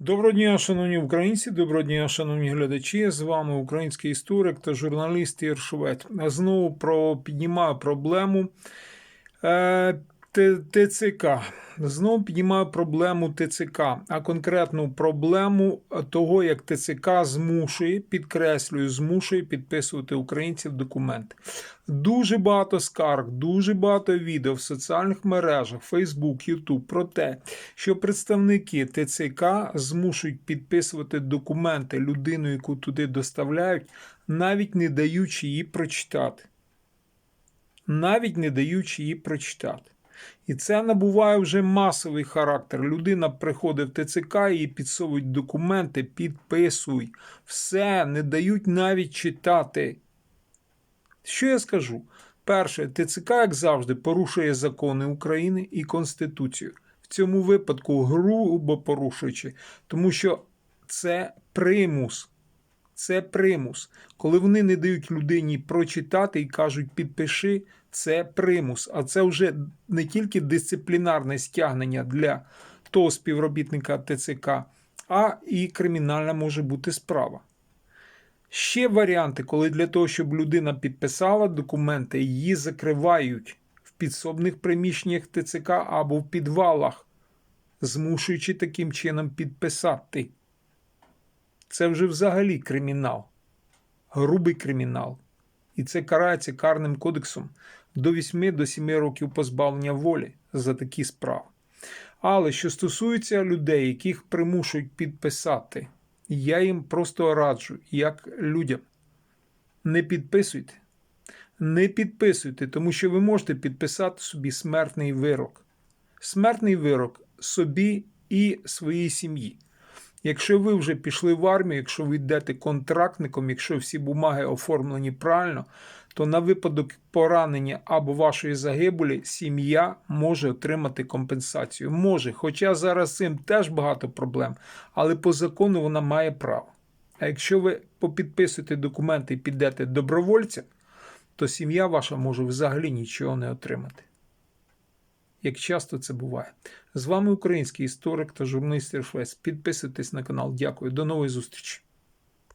Доброго дня, шановні українці, доброго дня, шановні глядачі. З вами український історик та журналіст Ігор Знову про піднімаю проблему е, ТЦК. Знову піднімаю проблему ТЦК, а конкретну проблему того, як ТЦК змушує, підкреслюю, змушує підписувати українців документи. Дуже багато скарг, дуже багато відео в соціальних мережах, Facebook, YouTube про те, що представники ТЦК змушують підписувати документи людину, яку туди доставляють, навіть не даючи її прочитати. Навіть не даючи її прочитати. І це набуває вже масовий характер. Людина приходить в ТЦК і підсовують документи, підписуй. Все, не дають навіть читати. Що я скажу? Перше, ТЦК, як завжди, порушує закони України і Конституцію. В цьому випадку грубо порушуючи, тому що це примус. Це примус. Коли вони не дають людині прочитати і кажуть підпиши, це примус. А це вже не тільки дисциплінарне стягнення для того співробітника ТЦК, а і кримінальна може бути справа. Ще варіанти, коли для того, щоб людина підписала документи, її закривають в підсобних приміщеннях ТЦК або в підвалах, змушуючи таким чином підписати. Це вже взагалі кримінал, грубий кримінал. І це карається карним кодексом до 8 до 7 років позбавлення волі за такі справи. Але що стосується людей, яких примушують підписати, я їм просто раджу, як людям, не підписуйте. Не підписуйте, тому що ви можете підписати собі смертний вирок. Смертний вирок собі і своїй сім'ї. Якщо ви вже пішли в армію, якщо ви йдете контрактником, якщо всі бумаги оформлені правильно, то на випадок поранення або вашої загибелі сім'я може отримати компенсацію. Може, хоча зараз цим теж багато проблем, але по закону вона має право. А якщо ви попідписуєте документи і підете добровольцем, то сім'я ваша може взагалі нічого не отримати. Як часто це буває. З вами український історик та журналіст РФС. Підписуйтесь на канал. Дякую. До нової зустрічі.